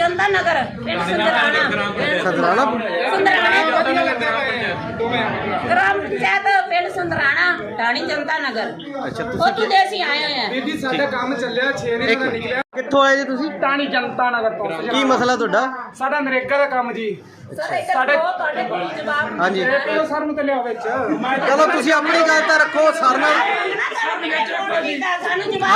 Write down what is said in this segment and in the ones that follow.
ਜਨਤਾ ਨਗਰ ਪਿੰਡ ਸੁੰਦਰਾਣਾ ਸਦਰਾਣਾ ਸੁੰਦਰਾਣਾ ਗ੍ਰਾਮ ਪੰਚਾਇਤ ਪਿੰਡ ਸੁੰਦਰਾਣਾ ਢਾਣੀ ਜਨਤਾ ਨਗਰ ਅੱਛਾ ਉੱਥੋਂ ਤੁਸੀਂ ਦੇ ਅਸੀਂ ਆਏ ਹੋਏ ਹਾਂ ਵੀਰ ਜੀ ਸਾਡਾ ਕੰਮ ਚੱਲਿਆ 6 ਦਿਨ ਦਾ ਨਿਕਲਿਆ ਕਿੱਥੋਂ ਆਏ ਜੀ ਤੁਸੀਂ ਟਾਣੀ ਜਨਤਾ ਨਗਰ ਤੋਂ ਕੀ ਮਸਲਾ ਤੁਹਾਡਾ ਸਾਡਾ ਨਰੇਗਾ ਦਾ ਕੰਮ ਜੀ ਸਰ ਇੱਧਰ ਬਹੁਤ ਤੁਹਾਡੇ ਕੋਲ ਜਵਾਬ ਹਾਂਜੀ ਏਪੀਓ ਸਰ ਨੂੰ ਤੇ ਲਿਆਓ ਵਿੱਚ ਚਲੋ ਤੁਸੀਂ ਆਪਣੀ ਗੱਲ ਤਾਂ ਰੱਖੋ ਸਰ ਨਾਲ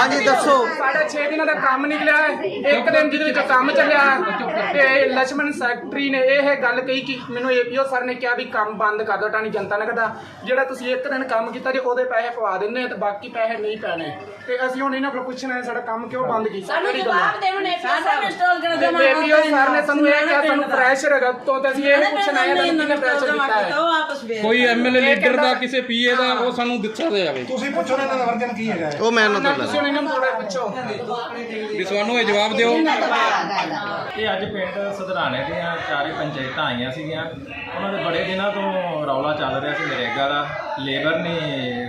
ਹਾਂਜੀ ਦੱਸੋ। ਸਾਡੇ 6 ਦਿਨਾਂ ਦਾ ਕੰਮ ਨਿਕਲਿਆ ਹੈ। ਇੱਕ ਦਿਨ ਜਿਹਦੇ ਵਿੱਚ ਕੰਮ ਚੱਲਿਆ ਹੈ। ਤੇ ਲక్ష్మణ ਸੈਕਟਰੀ ਨੇ ਇਹ ਗੱਲ ਕਹੀ ਕਿ ਮੈਨੂੰ ਏਪੀਓ ਸਰ ਨੇ ਕਿਹਾ ਵੀ ਕੰਮ ਬੰਦ ਕਰ ਦਿਓ ਟਾਣੀ ਜਨਤਾ ਨਗਰ ਦਾ ਜਿਹੜਾ ਤੁਸੀਂ ਇੱਕ ਦਿਨ ਕੰਮ ਕੀਤਾ ਜੇ ਉਹਦੇ ਪੈਸੇ ਪਵਾ ਦਿੰਨੇ ਤੇ ਬਾਕੀ ਪੈਸੇ ਨਹੀਂ ਪੈਣੇ। ਤੇ ਅਸੀਂ ਹੁਣ ਇਹਨਾਂ ਕੋਲ ਪੁੱਛਣਾ ਹੈ ਸਾਡਾ ਕੰਮ ਕਿਉਂ ਬੰਦ ਕੀਤਾ? ਸਾਨੂੰ ਜਵਾਬ ਦੇਵੋ ਨੇ ਏਪੀਓ ਏਪੀਓ ਸਰ ਨੇ ਸਾਨੂੰ ਇਹ ਕਿਹਾ ਸਾਨੂੰ ਪ੍ਰੈਸ਼ਰ ਹੈਗਾ ਤੋਂ ਤੇ ਅਸੀਂ ਇਹ ਪੁੱਛਣਾ ਹੈ ਇਹਨਾਂ ਪ੍ਰੈਸ਼ਰ ਕੀਤਾ ਹੈ? ਕੋਈ ਐਮਐਲਏ ਲੀਡਰ ਦਾ ਕਿਸੇ ਪੀਏ ਦਾ ਉਹ ਸਾਨੂੰ ਦਿੱਤਾ ਜਾਵੇ ਤੁਸੀਂ ਪੁੱਛੋ ਇਹਨਾਂ ਵਰਜਨ ਕੀ ਹੈਗਾ ਉਹ ਮੈਂ ਨਾ ਤੁਹਾਨੂੰ ਤੁਹਾਡਾ ਨੂੰ ਥੋੜਾ ਪੁੱਛੋ। ਵੀ ਸਾਨੂੰ ਇਹ ਜਵਾਬ ਦਿਓ। ਇਹ ਅੱਜ ਪਿੰਡ ਸਧਰਾਣੇ ਦੀਆਂ ਚਾਰੇ ਪੰਚਾਇਤਾਂ ਆਈਆਂ ਸੀਗੀਆਂ। ਉਹਨਾਂ ਦੇ ਬੜੇ ਦਿਨਾਂ ਤੋਂ ਰੌਲਾ ਚੱਲ ਰਿਹਾ ਸੀ ਨਰੇਗਾ ਦਾ। ਲੇਬਰ ਨੇ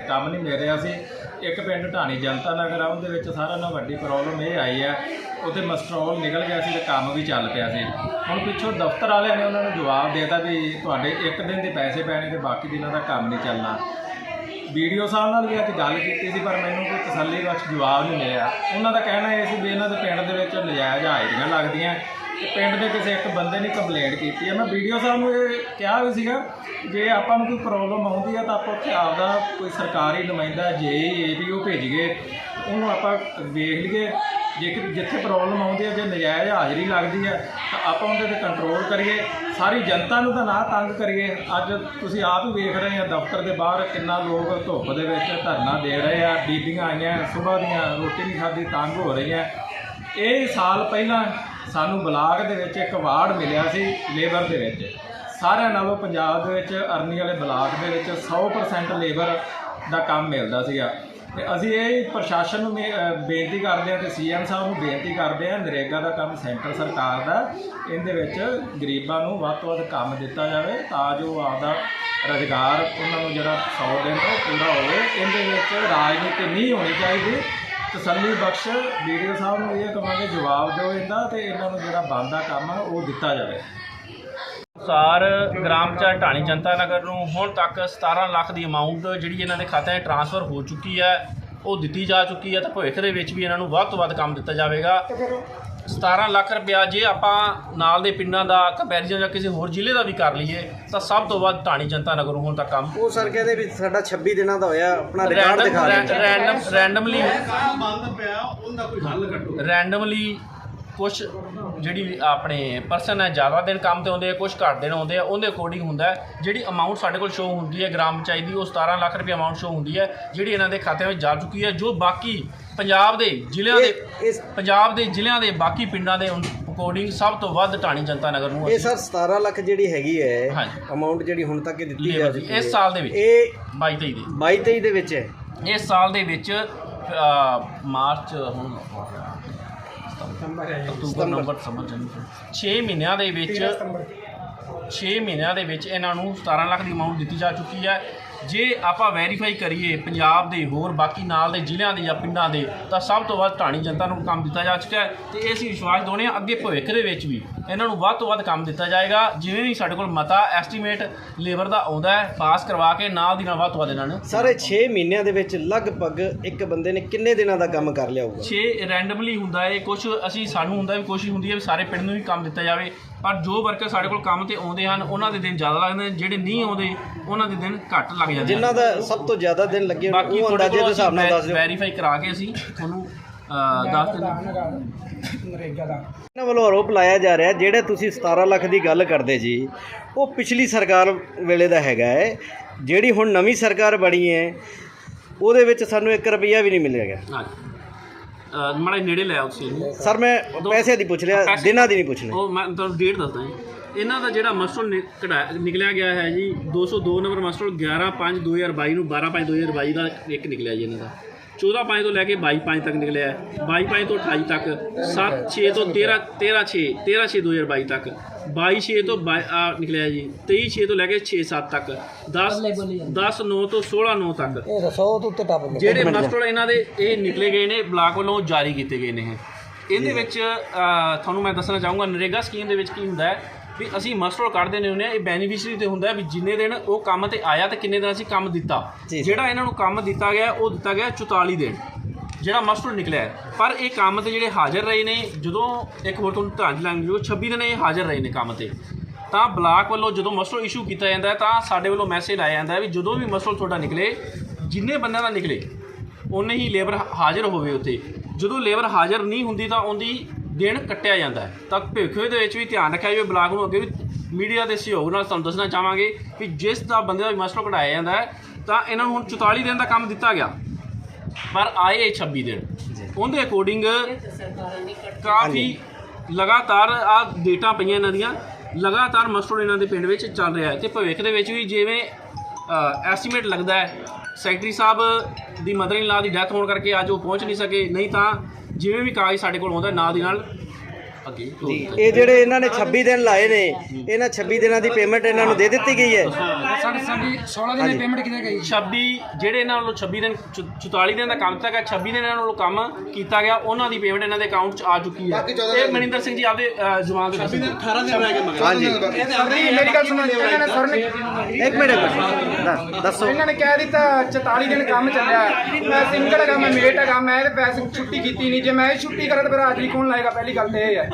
ਕੰਮ ਨਹੀਂ ਮਿਲ ਰਿਹਾ ਸੀ। ਇੱਕ ਪਿੰਡ ਢਾਣੀ ਜਨਤਾ ਨਗਰ ਆ, ਉਹਦੇ ਵਿੱਚ ਸਾਰਿਆਂ ਨਾਲ ਵੱਡੀ ਪ੍ਰੋਬਲਮ ਇਹ ਆਈ ਹੈ ਉੱਥੇ ਮਸਟਰੋਲ ਨਿਕਲ ਗਿਆ ਸੀ ਤੇ ਕੰਮ ਵੀ ਚੱਲ ਪਿਆ ਸੀ। ਹੁਣ ਪਿੱਛੋਂ ਦਫ਼ਤਰ ਵਾਲਿਆਂ ਨੇ ਉਹਨਾਂ ਨੂੰ ਜਵਾਬ ਦੇ ਦਿੱਤਾ ਵੀ ਤੁਹਾਡੇ ਇੱਕ ਦਿਨ ਦੇ ਪੈਸੇ ਪੈਣੇ ਤੇ ਬਾਕੀ ਦਿਨਾਂ ਦਾ ਕੰਮ ਨਹੀਂ ਚੱਲਣਾ। ਵੀਡੀਓ ਸਾਹਿਬ ਨਾਲ ਵੀ ਅੱਜ ਗੱਲ ਕੀਤੀ ਸੀ, ਪਰ ਮੈਨੂੰ ਕੋਈ ਤਸੱਲੀ ਬਖਸ਼ ਜਵਾਬ ਨਹੀਂ ਮਿਲਿਆ। ਉਹਨਾਂ ਦਾ ਕਹਿਣਾ ਇਹ ਸੀ ਵੀ ਇਹਨਾਂ ਦੇ ਪਿੰਡ ਦੇ ਵਿੱਚ ਨਜਾਇਜ਼ ਹਾਜ਼ਰੀਆਂ ਲੱਗਦੀਆਂ ਤੇ ਪਿੰਡ ਦੇ ਕਿਸੇ ਇੱਕ ਬੰਦੇ ਨੇ ਕੰਪਲੇਂਟ ਕੀਤੀ ਹੈ। ਮੈਂ ਵੀਡੀਓ ਸਾਹਿਬ ਨੂੰ ਇਹ ਕਿਹਾ ਵੀ ਸੀਗਾ, ਜੇ ਆਪਾਂ ਨੂੰ ਕੋਈ ਪ੍ਰੋਬਲਮ ਆਉਂਦੀ ਹੈ ਤਾਂ ਆਪਾਂ ਉੱਥੇ ਆਪਦਾ ਕੋਈ ਸਰਕਾਰੀ ਨੁਮਾਇੰਦਾ ਜੇ ਏਪੀਓ ਭੇਜ ਗਏ ਉਹਨੂੰ ਆਪਾਂ ਵੇਖ ਲਈਏ। ਜੇ ਜਿੱਥੇ ਪ੍ਰੋਬਲਮ ਆਉਂਦੀ ਹੈ, ਜੇ ਨਜਾਇਜ਼ ਹਾਜ਼ਰੀ ਲੱਗਦੀ ਹੈ, ਤਾਂ ਆਪਾਂ ਉਹਦੇ ਤੇ ਕੰਟਰੋਲ ਕਰੀਏ। ਸਾਰੀ ਜਨਤਾ ਨੂੰ ਤਾਂ ਨਾ ਤੰਗ ਕਰੀਏ। ਅੱਜ ਤੁਸੀਂ ਆਪ ਹੀ ਵੇਖ ਰਹੇ ਆ ਦਫ਼ਤਰ ਦੇ ਬਾਹਰ ਕਿੰਨਾ ਲੋਕ ਧੁੱਪ ਦੇ ਵਿੱਚ ਧਰਨਾ ਦੇ ਰਹੇ ਆ, ਬੀਬੀਆਂ ਆਈਆਂ ਸਵੇਰ ਦੀਆਂ ਰੋਟੀ ਨਹੀਂ ਖਾਧੀ, ਤੰਗ ਹੋ ਰਹੀਆਂ। ਇਹ ਸਾਲ ਪਹਿਲਾਂ ਸਾਨੂੰ ਬਲਾਕ ਦੇ ਵਿੱਚ ਇੱਕ ਵਾਰਡ ਮਿਲਿਆ ਸੀ, ਲੇਬਰ ਦੇ ਵਿੱਚ। ਸਾਰਿਆਂ ਨਾਲੋਂ ਪੰਜਾਬ ਦੇ ਵਿੱਚ, ਅਰਨੀ ਵਾਲੇ ਬਲਾਕ ਦੇ ਵਿੱਚ 100% ਲੇਬਰ ਦਾ ਕੰਮ ਮਿਲਦਾ ਸੀਗਾ। ਤੇ ਅਸੀਂ ਇਹ ਪ੍ਰਸ਼ਾਸਨ ਨੂੰ ਮੇ- ਅਹ ਬੇਨਤੀ ਕਰਦੇ ਹਾਂ ਤੇ ਸੀਐਮ ਸਾਹਿਬ ਨੂੰ ਬੇਨਤੀ ਕਰਦੇ ਹਾਂ ਨਰੇਗਾ ਦਾ ਕੰਮ ਸੈਂਟਰ ਸਰਕਾਰ ਦਾ, ਇਹਦੇ ਵਿੱਚ ਗਰੀਬਾਂ ਨੂੰ ਵੱਧ ਤੋਂ ਵੱਧ ਕੰਮ ਦਿੱਤਾ ਜਾਵੇ ਤਾਂ ਜੋ ਆਪਦਾ ਰੁਜ਼ਗਾਰ ਉਹਨਾਂ ਨੂੰ ਜਿਹੜਾ 100 ਦਿਨ ਉਹ ਪੂਰਾ ਹੋਵੇ। ਇਹਦੇ ਵਿੱਚ ਰਾਜਨੀਤੀ ਨਹੀਂ ਹੋਣੀ ਚਾਹੀਦੀ। ਤਸੱਲੀ ਬਖਸ਼ ਵੀਡੀਓ ਸਾਹਿਬ ਨੂੰ ਇਹ ਕਹਾਂਗੇ ਜਵਾਬ ਦਿਓ ਇਹਦਾ ਤੇ ਇਹਨਾਂ ਨੂੰ ਜਿਹੜਾ ਬਣਦਾ ਕੰਮ ਆ ਉਹ ਦਿੱਤਾ ਜਾਵੇ। ਅਨੁਸਾਰ ਗ੍ਰਾਮ ਪੰਚਾਇਤ ਢਾਣੀ ਜਨਤਾ ਨਗਰ ਨੂੰ ਹੁਣ ਤੱਕ 17 ਲੱਖ ਦੀ ਅਮਾਉਂਟ ਜਿਹੜੀ ਇਹਨਾਂ ਦੇ ਖਾਤਿਆਂ 'ਚ ਟ੍ਰਾਂਸਫਰ ਹੋ ਚੁੱਕੀ ਹੈ ਉਹ ਦਿੱਤੀ ਜਾ ਚੁੱਕੀ ਹੈ। ਤੇ ਭਵਿੱਖ ਦੇ ਵਿੱਚ ਵੀ ਇਹਨਾਂ ਨੂੰ ਵੱਧ ਤੋਂ ਵੱਧ ਕੰਮ ਦਿੱਤਾ ਜਾਵੇਗਾ। 17 ਲੱਖ ਰੁਪਇਆ ਜੇ ਆਪਾਂ ਨਾਲ ਦੇ ਪਿੰਡਾਂ ਦਾ ਕੰਪੈਰੀਜ਼ਨ ਜਾਂ ਕਿਸੇ ਹੋਰ ਜ਼ਿਲ੍ਹੇ ਦਾ ਵੀ ਕਰ ਲਈਏ ਤਾਂ ਸਭ ਤੋਂ ਵੱਧ ਢਾਣੀ ਜਨਤਾ ਨਗਰ ਨੂੰ ਹੁਣ ਤੱਕ ਕੰਮ ਉਹ ਸਰ ਕਹਿੰਦੇ ਵੀ ਸਾਡਾ 26 ਦਿਨਾਂ ਦਾ ਹੋਇਆ ਆਪਣਾ ਰਿਕਾਰਡ ਦਿਖਾ ਰਹੇ ਰੈਂਡਮ ਰੈਂਡਮਲੀ ਬੰਦ ਪਿਆ ਉਹਦਾ ਕੋਈ ਹੱਲ ਕੱਢੋ। ਰੈਂਡਮਲੀ ਕੁਝ ਜਿਹੜੀ ਆਪਣੇ ਪਰਸਨ ਹੈ ਜ਼ਿਆਦਾ ਦਿਨ ਕੰਮ ਤੇ ਆਉਂਦੇ ਆ ਕੁਝ ਘੱਟ ਦਿਨ ਆਉਂਦੇ ਆ ਉਹਦੇ ਅਕੋਰਡਿੰਗ ਹੁੰਦਾ ਜਿਹੜੀ ਅਮਾਉਂਟ ਸਾਡੇ ਕੋਲ ਸ਼ੋ ਹੁੰਦੀ ਹੈ ਗ੍ਰਾਮ ਪੰਚਾਇਤ ਦੀ ਉਹ 17 ਲੱਖ ਰੁਪਏ ਅਮਾਉਂਟ ਸ਼ੋ ਹੁੰਦੀ ਹੈ ਜਿਹੜੀ ਇਹਨਾਂ ਦੇ ਖਾਤਿਆਂ ਵਿੱਚ ਜਾ ਚੁੱਕੀ ਹੈ ਜੋ ਬਾਕੀ ਪੰਜਾਬ ਦੇ ਜ਼ਿਲ੍ਹਿਆਂ ਦੇ ਪੰਜਾਬ ਦੇ ਜ਼ਿਲ੍ਹਿਆਂ ਦੇ ਬਾਕੀ ਪਿੰਡਾਂ ਦੇ ਅਕੋਰਡਿੰਗ ਸਭ ਤੋਂ ਵੱਧ ਢਾਣੀ ਜਨਤਾ ਨਗਰ ਨੂੰ ਇਹ ਸਰ 17 ਲੱਖ ਜਿਹੜੀ ਹੈਗੀ ਹੈ। ਅਮਾਉਂਟ ਜਿਹੜੀ ਹੁਣ ਤੱਕ ਦਿੱਤੀ ਜਾ ਚੁੱਕੀ ਇਸ ਸਾਲ ਦੇ ਵਿੱਚ ਇਹ 22 23 ਦੇ। 22 23 ਦੇ ਵਿੱਚ ਹੈ। ਇਸ ਸਾਲ ਦੇ ਵਿੱਚ ਮਾਰਚ ਹੁਣ ਅਕਤੂਬਰ ਨਵੰਬਰ ਦਸੰਬਰ ਜਨਵਰੀ। 6 ਮਹੀਨਿਆਂ ਦੇ ਵਿੱਚ 6 ਮਹੀਨਿਆਂ ਦੇ ਵਿੱਚ ਇਹਨਾਂ ਨੂੰ 17 ਲੱਖ ਦੀ ਅਮਾਉਂਟ ਦਿੱਤੀ ਜਾ ਚੁੱਕੀ ਹੈ। ਜੇ ਆਪਾਂ ਵੈਰੀਫਾਈ ਕਰੀਏ ਪੰਜਾਬ ਦੇ ਹੋਰ ਬਾਕੀ ਨਾਲ ਦੇ ਜ਼ਿਲ੍ਹਿਆਂ ਦੇ ਜਾਂ ਪਿੰਡਾਂ ਦੇ ਤਾਂ ਸਭ ਤੋਂ ਵੱਧ ਢਾਣੀ ਜਨਤਾ ਨੂੰ ਕੰਮ ਦਿੱਤਾ ਜਾ ਚੁੱਕਾ ਹੈ ਤੇ ਇਹ ਅਸੀਂ ਵਿਸ਼ਵਾਸ ਹਾਂ ਅੱਗੇ ਭਵਿੱਖ ਦੇ ਵਿੱਚ ਵੀ ਇਹਨਾਂ ਨੂੰ ਵੱਧ ਤੋਂ ਵੱਧ ਕੰਮ ਦਿੱਤਾ ਜਾਏਗਾ। ਜਿਵੇਂ ਵੀ ਸਾਡੇ ਕੋਲ ਮਤਾ ਐਸਟੀਮੇਟ ਲੇਬਰ ਦਾ ਆਉਂਦਾ ਹੈ ਪਾਸ ਕਰਵਾ ਕੇ ਨਾਲ ਦੀ ਨਾਲ ਵੱਧ ਤੋਂ ਵੱਧ ਇਹਨਾਂ ਨੂੰ ਸਾਰੇ 6 ਮਹੀਨਿਆਂ ਦੇ ਵਿੱਚ ਲਗਭਗ ਇੱਕ ਬੰਦੇ ਨੇ ਕਿੰਨੇ ਦਿਨਾਂ ਦਾ ਕੰਮ ਕਰ ਲਿਆ ਹੋਊਗਾ? 6 ਰੈਂਡਮਲੀ ਹੁੰਦਾ ਹੈ ਕੁਝ ਅਸੀਂ ਸਾਨੂੰ ਹੁੰਦਾ ਵੀ ਕੋਸ਼ਿਸ਼ ਹੁੰਦੀ ਹੈ ਵੀ ਸਾਰੇ ਪਿੰਡ ਨੂੰ ਵੀ ਕੰਮ ਦਿੱਤਾ ਜਾਵੇ। ਪਰ ਜੋ ਵਰਕਰ ਸਾਡੇ ਕੋਲ ਕੰਮ ਤੇ ਆਉਂਦੇ ਹਨ ਉਹਨਾਂ ਦੇ ਦਿਨ ਜ਼ਿਆਦਾ ਲੱਗਦੇ ਨੇ ਜਿਹੜੇ ਨਹੀਂ ਆਉਂਦੇ ਉਹਨਾਂ ਦੇ ਦਿਨ ਘੱਟ ਲੱਗ ਜਾਂਦੇ ਜਿਨ੍ਹਾਂ ਦਾ ਸਭ ਤੋਂ ਜ਼ਿਆਦਾ ਦਿਨ ਲੱਗੇ ਬਾਕੀ ਉਹ ਅੰਦਾਜ਼ੇ ਦੇ ਹਿਸਾਬ ਨਾਲ ਦੱਸ ਦਿਓ। ਵੈਰੀਫਾਈ ਕਰਾ ਕੇ ਅਸੀਂ ਤੁਹਾਨੂੰ ਦੱਸ ਦਿੰਦੇ ਨਰੇਗਾ ਦਾ। ਇਹਨਾਂ ਵੱਲੋਂ ਆਰੋਪ ਲਾਇਆ ਜਾ ਰਿਹਾ ਜਿਹੜੇ ਤੁਸੀਂ 17 ਲੱਖ ਦੀ ਗੱਲ ਕਰਦੇ ਜੀ ਉਹ ਪਿਛਲੀ ਸਰਕਾਰ ਵੇਲੇ ਦਾ ਹੈਗਾ ਹੈ ਜਿਹੜੀ ਹੁਣ ਨਵੀਂ ਸਰਕਾਰ ਬਣੀ ਹੈ ਉਹਦੇ ਵਿੱਚ ਸਾਨੂੰ 1 ਰੁਪਿਆ ਵੀ ਨਹੀਂ ਮਿਲੇਗਾ ਹਾਂ ਮਾੜੇ ਨੇੜੇ ਲੈ ਆਓ ਤੁਸੀਂ ਇਹਨੂੰ। ਸਰ ਮੈਂ ਪੈਸੇ ਦੀ ਪੁੱਛ ਰਿਹਾ ਦਿਨਾਂ ਦੀ ਨਹੀਂ ਪੁੱਛਣਾ ਉਹ ਮੈਂ ਤੁਹਾਨੂੰ ਡੇਟ ਦੱਸਦਾ ਜੀ। ਇਹਨਾਂ ਦਾ ਜਿਹੜਾ ਮਸਟਰ ਨਿ- ਕਢਾ- ਨਿਕਲਿਆ ਗਿਆ ਹੈ ਜੀ 202 ਨੰਬਰ ਮਸਟਰ 11 5 2022 ਨੂੰ 12 5 2022 ਦਾ ਇੱਕ ਨਿਕਲਿਆ ਜੀ ਇਹਨਾਂ ਦਾ। 14 5 ਤੋਂ ਲੈ ਕੇ 22 5 ਤੱਕ ਨਿਕਲਿਆ ਹੈ। 22 5 ਤੋਂ 28 ਤੱਕ 7 6 ਤੋਂ 13 13 6 13 6 2022 ਤੱਕ। 22 6 ਤੋਂ 22 ਆ ਨਿਕਲਿਆ ਜੀ। 23 6 ਤੋਂ ਲੈ ਕੇ 6 7 ਤੱਕ। 10 10 9 ਤੋਂ 16 9 ਤੱਕ। ਇਹ ਦੱਸੋ ਉਹ ਤੋਂ ਉੱਤੇ ਟੱਪ ਗਏ। ਜਿਹੜੇ ਮਸਟਰ ਇਹਨਾਂ ਦੇ ਇਹ ਨਿਕਲੇ ਗਏ ਨੇ ਬਲਾਕ ਵੱਲੋਂ ਜਾਰੀ ਕੀਤੇ ਗਏ ਨੇ ਇਹ। ਇਹਦੇ ਵਿੱਚ ਤੁਹਾਨੂੰ ਮੈਂ ਦੱਸਣਾ ਚਾਹੂੰਗਾ ਨਰੇਗਾ ਸਕੀਮ ਦੇ ਵਿੱਚ ਕੀ ਹੁੰਦਾ ਹੈ ਵੀ ਅਸੀਂ ਮਸਟਰ ਕੱਢਦੇ ਨੇ ਹੁੰਦੇ ਆ ਇਹ ਬੈਨੀਫੀਸ਼ਰੀ ਤੇ ਹੁੰਦਾ ਹੈ ਵੀ ਜਿੰਨੇ ਦਿਨ ਉਹ ਕੰਮ ਤੇ ਆਇਆ ਤੇ ਕਿੰਨੇ ਦਿਨ ਅਸੀਂ ਕੰਮ ਦਿੱਤਾ। ਜਿਹੜਾ ਇਹਨਾਂ ਨੂੰ ਕੰਮ ਦਿੱਤਾ ਗਿਆ ਉਹ ਦਿੱਤਾ ਗਿਆ 44 ਦਿਨ। ਜਿਹੜਾ ਮਸਟਰ ਨਿਕਲਿਆ ਹੈ। ਪਰ ਇਹ ਕੰਮ ਤੇ ਜਿਹੜੇ ਹਾਜ਼ਰ ਰਹੇ ਨੇ, ਜਦੋਂ ਇੱਕ ਹੋਰ ਤੁਹਾਨੂੰ ਧਿਆਨ ਦਿਲਾਂਗੇ ਜੋ 26 ਦਿਨ ਇਹ ਹਾਜ਼ਰ ਰਹੇ ਨੇ ਕੰਮ ਤੇ। ਤਾਂ ਬਲਾਕ ਵੱਲੋਂ ਜਦੋਂ ਮਸਟਰ ਇਸ਼ੂ ਕੀਤਾ ਜਾਂਦਾ ਹੈ, ਤਾਂ ਸਾਡੇ ਵੱਲੋਂ ਮੈਸੇਜ ਆਇਆ ਜਾਂਦਾ ਹੈ ਵੀ ਜਦੋਂ ਵੀ ਮਸਟਰ ਤੁਹਾਡਾ ਨਿਕਲੇ, ਜਿੰਨੇ ਬੰਦਿਆਂ ਦਾ ਨਿਕਲੇ ਉਨੇ ਹੀ ਲੇਬਰ ਹਾਜ਼ਰ ਹੋਵੇ ਉੱਥੇ। ਜਦੋਂ ਲੇਬਰ ਹਾਜ਼ਰ ਨਹੀਂ ਹੁੰਦੀ, ਤਾਂ ਉਹਦੀ ਦਿਨ ਕੱਟਿਆ ਜਾਂਦਾ ਹੈ। ਤਾਂ ਭਵਿੱਖ ਦੇ ਵਿੱਚ ਵੀ ਧਿਆਨ ਰੱਖਿਆ ਜਾਵੇ, ਬਲਾਕ ਨੂੰ ਅੱਗੇ ਵੀ ਮੀਡੀਆ ਦੇ ਸਹਿਯੋਗ ਨਾਲ ਤੁਹਾਨੂੰ ਦੱਸਣਾ ਚਾਹਾਂਗੇ ਕਿ ਜਿਸ ਦਾ ਬੰਦੇ ਦਾ ਮਸਟਰ ਕਢਾਇਆ ਜਾਂਦਾ ਹੈ, ਤਾਂ ਇਹਨਾਂ ਨੂੰ ਹੁਣ 44 ਦਿਨ ਦਾ ਕੰਮ ਦਿੱਤਾ ਗਿਆ। ਪਰ ਆਏ ਇਹ 26 ਦਿਨ। ਉਹਦੇ ਅਕੋਰਡਿੰਗ ਕਾਫੀ ਲਗਾਤਾਰ ਆ ਡੇਟਾ ਪਈਆਂ ਇਹਨਾਂ ਦੀਆਂ। ਲਗਾਤਾਰ ਮਸਟਰ ਇਹਨਾਂ ਦੇ ਪਿੰਡ ਵਿੱਚ ਚੱਲ ਰਿਹਾ ਹੈ। ਤੇ ਭਵਿੱਖ ਦੇ ਵਿੱਚ ਵੀ ਜਿਵੇਂ ਐਸਟੀਮੇਟ ਲੱਗਦਾ ਹੈ secretary Sahib the mother in ਲਾ ਦੀ ਡੈਥ ਹੋਣ ਕਰਕੇ ਅੱਜ ਉਹ ਪਹੁੰਚ ਨਹੀਂ ਸਕੇ। ਨਹੀਂ ਤਾਂ ਜਿਵੇਂ ਵੀ ਕਾਗਜ਼ ਸਾਡੇ ਕੋਲ ਆਉਂਦਾ ਨਾਲ ਦੀ ਨਾਲ ਜੀ ਇਹ ਜਿਹੜੇ ਇਹਨਾਂ ਨੇ 26 ਦਿਨ ਲਾਏ ਨੇ ਇਹਨਾਂ 26 ਦਿਨਾਂ ਦੀ ਪੇਮੈਂਟ ਇਹਨਾਂ ਨੂੰ ਦੇ ਦਿੱਤੀ ਗਈ ਹੈ। ਸਾਡੀ ਸਾਡੀ 16 ਦਿਨ ਦੀ ਪੇਮੈਂਟ ਕਿਤੇ ਗਈ? 26 ਜਿਹੜੇ ਇਹਨਾਂ ਵੱਲੋਂ 26 ਦਿਨ ਚ- 44 ਦਿਨ ਦਾ ਕੰਮ ਗਿਆ 26 ਦਿਨ ਇਹਨਾਂ ਵੱਲੋਂ ਕੰਮ ਕੀਤਾ ਗਿਆ ਉਹਨਾਂ ਦੀ ਪੇਮੈਂਟ ਇਹਨਾਂ ਦੇ ਅਕਾਊਂਟ 'ਚ ਆ ਚੁੱਕੀ ਹੈ। ਇਹ ਮਨਿੰਦਰ ਸਿੰਘ ਜੀ ਆਪਦੇ ਅ, ਜਵਾਨ ਦੇ ਦੱਸੋ 18 ਦਿਨ ਰਹਿ ਗਏ ਮਗਰ। ਹਾਂਜੀ। ਸਰ ਜੀ ਮੇਰੀ ਗੱਲ ਸੁਣੋ ਇਹਨਾਂ ਨੇ ਸਰ ਨੇ ਇੱਕ ਮਿੰਟ ਇੱਕ ਮਿੰਟ ਦੱਸ- ਦੱਸੋ। ਇਹਨਾਂ ਨੇ ਕਹਿ ਦਿੱਤਾ 44 ਦਿਨ ਕੰਮ ਚੱਲਿਆ। ਮੈਂ ਸਿੰਗਲ ਹੈਗਾ ਮੈਂ ਮੇਟ ਹੈਗਾ ਮੈਂ ਇਹਦੇ ਪੈਸੇ ਛੁੱਟੀ ਕੀਤੀ ਨਹੀਂ। ਜੇ ਮੈਂ ਇਹ ਛੁੱਟੀ ਕਰਾਂ ਤਾਂ ਫਿਰ ਹਾਜ਼ਰੀ ਕੌਣ ਲਾਏਗਾ? ਪਹਿਲੀ ਗੱਲ ਤੇ ਇਹ ਹੈ।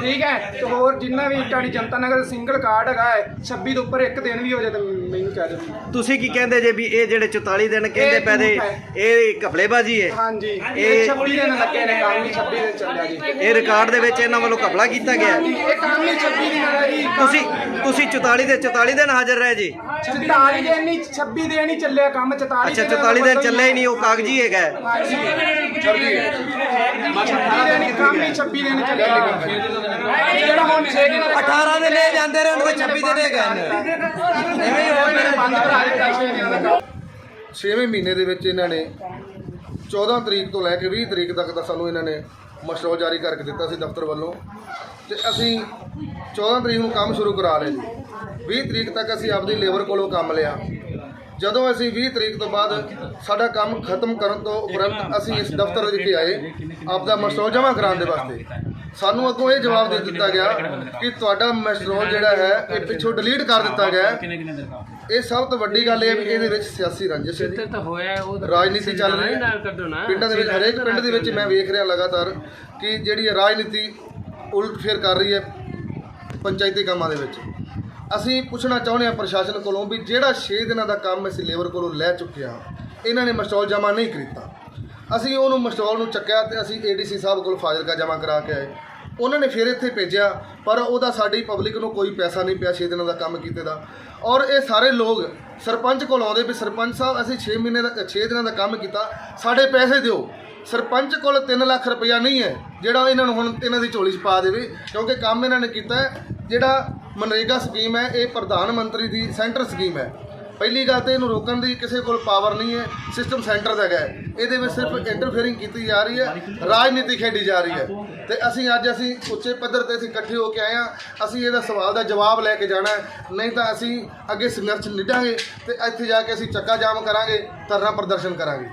ਠੀਕ ਹੈ ਤੇ ਹੋਰ ਜਿੰਨਾ ਵੀ ਤੁਹਾਡੀ ਜਨਤਾ ਨਗਰ ਸਿੰਗਲ ਕਾਰਡ ਹੈਗਾ ਹੈ 26 ਤੋਂ ਉੱਪਰ ਇੱਕ ਦਿਨ ਵੀ ਹੋ ਜਾਏ ਤਾਂ ਮੈਨੂੰ ਕਹਿ ਦਿਓ। ਤੁਸੀਂ ਕੀ ਕਹਿੰਦੇ ਜੇ ਵੀ ਇਹ ਜਿਹੜੇ 44 ਦਿਨ ਕਹਿੰਦੇ ਝੂਠ ਇਹ ਘਪਲੇਬਾਜ਼ੀ ਹੈ। ਹਾਂਜੀ ਇਹ- ਇਹ 26 ਦਿਨ ਲੱਗੇ ਨੇ ਕੰਮ ਹੀ 26 ਦਿਨ ਚੱਲਿਆ ਜੀ। ਇਹ ਰਿਕਾਰਡ ਦੇ ਵਿੱਚ ਇਹਨਾਂ ਵੱਲੋਂ ਘਪਲਾ ਕੀਤਾ ਗਿਆ। ਹੈ। ਇਹ ਕੰਮ ਹੀ 26 ਦਿਨ ਦਾ ਜੀ। ਤੁਸੀਂ ਤੁਸੀਂ 44 ਦੇ 44 ਦਿਨ ਹਾਜ਼ਰ ਰਹੇ ਜੀ। 44 ਦਿਨ ਨਹੀਂ 26 ਦਿਨ ਹੀ ਚੱਲਿਆ ਕੰਮ 44 ਅੱਛਾ 44 ਦਿਨ ਚੱਲਿਆ ਹੀ ਨਹੀਂ ਉਹ ਕਾਗਜ਼ੀ ਹੈਗਾ। ਹੈ। ਛੱਬੀ ਦਿਨ ਹੀ ਕੰਮ ਹੀ 26 ਦਿਨ ਚੱਲਿਆ। ਜਿਹੜਾ ਹੁਣ 6 ਦਿਨ 18 ਦੇ ਲੈ ਜਾਂਦੇ ਰਹੇ ਉਹਨੂੰ 26 ਦੇ ਦੇ ਗਏ ਨੇ ਐਵੇਂ ਹੀ ਹੋਰ ਮੇਰੇ ਬੰਦ ਕਰਾ ਦਿੱਤਾ 6 ਦਿਨਾਂ ਦਾ ਕੰਮ 6ਵੇਂ ਮਹੀਨੇ ਦੇ ਵਿੱਚ ਇਹਨਾਂ ਨੇ 14 ਤਰੀਕ ਤੋਂ ਲੈ ਕੇ 20 ਤਰੀਕ ਤੱਕ ਦਾ ਸਾਨੂੰ ਇਹਨਾਂ ਨੇ ਮਸ਼ਰੂਲ ਜਾਰੀ ਕਰਕੇ ਦਿੱਤਾ ਸੀ ਦਫ਼ਤਰ ਵੱਲੋਂ। ਤੇ ਅਸੀਂ 14 ਤਰੀਕ ਨੂੰ ਕੰਮ ਸ਼ੁਰੂ ਕਰਾ ਲਿਆ ਜੀ। 20 ਤਰੀਕ ਤੱਕ ਅਸੀਂ ਆਪਦੀ ਲੇਬਰ ਕੋਲੋਂ ਕੰਮ ਲਿਆ। ਜਦੋਂ ਅਸੀਂ 20 ਤਰੀਕ ਤੋਂ ਬਾਅਦ ਸਾਡਾ ਕੰਮ ਖਤਮ ਕਰਨ ਤੋਂ ਉਪਰੰਤ ਅਸੀਂ ਇਸ ਦਫ਼ਤਰ ਵਿਖੇ ਆਏ। ਆਪਦਾ ਮਸ਼ਰੂਲ ਜਮ੍ਹਾਂ ਕਰਾਉਣ ਦੇ ਵਾਸਤੇ। ਸਾਨੂੰ ਅੱਗੋਂ ਇਹ ਜਵਾਬ ਦੇ ਦਿੱਤਾ ਗਿਆ ਕਿ ਤੁਹਾਡਾ ਮਸ਼ਰੂਲ ਜਿਹੜਾ ਹੈ ਇਹ ਪਿੱਛੋਂ ਡਿਲੀਟ ਕਰ ਦਿੱਤਾ ਗਿਆ। ਇਹ ਸਭ ਤੋਂ ਵੱਡੀ ਗੱਲ ਇਹ ਵੀ ਇਹਦੇ ਵਿੱਚ ਸਿਆਸੀ ਰੰਜਿਸ਼ ਹੈ ਜੀ। ਰਾਜਨੀਤੀ ਚੱਲ ਰਹੀ ਹੈ। ਪਿੰਡਾਂ ਦੇ ਵਿੱਚ ਹਰੇਕ ਪਿੰਡ ਦੇ ਵਿੱਚ ਮੈਂ ਵੇਖ ਰਿਹਾ ਲਗਾਤਾਰ ਕਿ ਜਿਹੜੀ ਰਾਜਨੀਤੀ ਉਲਟ ਫੇਰ ਕਰ ਰਹੀ ਹੈ ਪੰਚਾਇਤੀ ਕੰਮਾਂ ਦੇ ਵਿੱਚ। ਅਸੀਂ ਪੁੱਛਣਾ ਚਾਹੁੰਦੇ ਹਾਂ ਪ੍ਰਸ਼ਾਸਨ ਕੋਲੋਂ ਵੀ ਜਿਹੜਾ 6 ਦਿਨਾਂ ਦਾ ਕੰਮ ਅਸੀਂ ਲੇਬਰ ਕੋਲੋਂ ਲੈ ਚੁੱਕੇ ਹਾਂ ਇਹਨਾਂ ਨੇ ਮਸਟੋਲ ਜਮ੍ਹਾਂ ਨਹੀਂ ਕੀਤਾ ਅਸੀਂ ਉਹਨੂੰ ਮਸਟੋਲ ਨੂੰ ਚੱਕਿਆ ਤੇ ਅਸੀਂ ਏਡੀਸੀ ਸਾਹਿਬ ਕੋਲ ਫਾਜ਼ਿਲਕਾ ਜਮ੍ਹਾਂ ਕਰਾ ਕੇ ਆਏ। ਉਹਨਾਂ ਨੇ ਫਿਰ ਇੱਥੇ ਭੇਜਿਆ, ਪਰ ਉਹਦਾ ਸਾਡੀ ਪਬਲਿਕ ਨੂੰ ਕੋਈ ਪੈਸਾ ਨਹੀਂ ਪਿਆ 6 ਦਿਨਾਂ ਦਾ ਕੰਮ ਕੀਤੇ ਦਾ। ਔਰ ਇਹ ਸਾਰੇ ਲੋਕ ਸਰਪੰਚ ਕੋਲ ਆਉਂਦੇ ਵੀ ਸਰਪੰਚ ਸਾਹਿਬ, ਅਸੀਂ 6 ਮਹੀਨੇ ਦਾ 6 ਦਿਨਾਂ ਦਾ ਕੰਮ ਕੀਤਾ, ਸਾਡੇ ਪੈਸੇ ਦਿਓ। ਸਰਪੰਚ ਕੋਲ 3 ਲੱਖ ਰੁਪਇਆ ਨਹੀਂ ਹੈ, ਜਿਹੜਾ ਇਹਨਾਂ ਨੂੰ ਹੁਣ ਇਹਨਾਂ ਦੀ ਝੋਲੀ 'ਚ ਪਾ ਦੇਵੇ, ਕਿਉਂਕਿ ਕੰਮ ਇਹਨਾਂ ਨੇ ਕੀਤਾ ਜਿਹੜਾ ਮਨਰੇਗਾ ਸਕੀਮ ਹੈ, ਇਹ ਪ੍ਰਧਾਨ ਮੰਤਰੀ ਦੀ ਸੈਂਟਰ ਸਕੀਮ ਹੈ। ਪਹਿਲੀ ਗੱਲ ਤੇ ਇਹਨੂੰ ਰੋਕਣ ਦੀ ਕਿਸੇ ਕੋਲ ਪਾਵਰ ਨਹੀਂ ਹੈ ਸਿਸਟਮ ਸੈਂਟਰ ਦਾ ਹੈਗਾ ਇਹਦੇ ਵਿੱਚ ਸਿਰਫ ਇੰਟਰਫੇਅਰਿੰਗ ਕੀਤੀ ਜਾ ਰਹੀ ਹੈ, ਰਾਜਨੀਤੀ ਖੇਡੀ ਜਾ ਰਹੀ ਹੈ। ਤੇ ਅਸੀਂ ਅੱਜ ਅਸੀਂ ਉੱਚੇ ਪੱਧਰ ਤੇ ਅਸੀਂ ਇਕੱਠੇ ਹੋ ਕੇ ਆਏ ਹਾਂ। ਅਸੀਂ ਇਹਦਾ ਸਵਾਲ ਦਾ ਜਵਾਬ ਲੈ ਕੇ ਜਾਣਾ ਨਹੀਂ ਤਾਂ ਅਸੀਂ ਅੱਗੇ ਸੰਘਰਸ਼ ਨਿੱਡਾਂਗੇ ਤੇ ਇੱਥੇ ਜਾ ਕੇ ਅਸੀਂ ਚੱਕਾ ਜਾਮ ਕਰਾਂਗੇ, ਧਰਨਾ ਪ੍ਰਦਰਸ਼ਨ ਕਰਾਂਗੇ।